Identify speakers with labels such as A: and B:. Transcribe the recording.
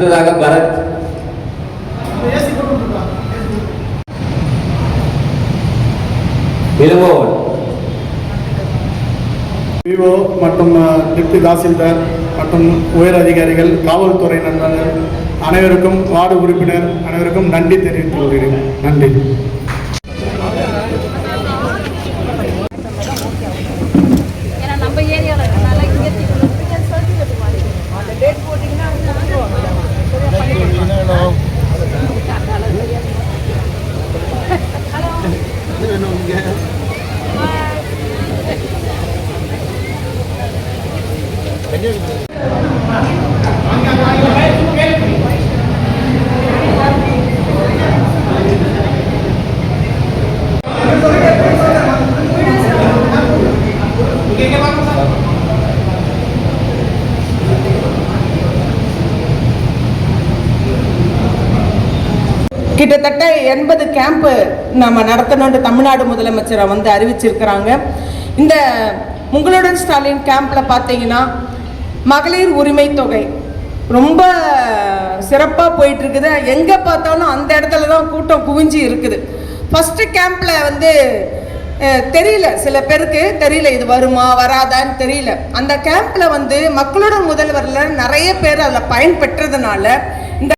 A: அடுத்ததாக பரத். இளங்கோவன்
B: விவோ மற்றும் டிப்டி தாசில்தார் மற்றும் உயர் அதிகாரிகள் காவல்துறை நண்பர்கள் அனைவருக்கும் வார்டு உறுப்பினர் அனைவருக்கும் நன்றி தெரிவித்துக் கொள்கிறேன். நன்றி.
C: anong gas? Kanyang.
D: கிட்டத்தட்ட எண்பது கேம்ப்பு நம்ம நடத்தணும்னு தமிழ்நாடு முதலமைச்சரை வந்து அறிவிச்சிருக்கிறாங்க. இந்த முங்களுடன் ஸ்டாலின் கேம்பில் பார்த்தீங்கன்னா மகளிர் உரிமை தொகை ரொம்ப சிறப்பாக போயிட்டு இருக்குது எங்கே பார்த்தாலும் அந்த இடத்துல தான் கூட்டம் குவிஞ்சு இருக்குது. ஃபஸ்ட்டு கேம்பில் வந்து தெரியல. சில பேருக்கு தெரியல இது வருமா வராதான்னு தெரியல. அந்த கேம்பில் வந்து மக்களோட முதல்வரில் நிறைய பேர் அதில் பயன்பெற்றதுனால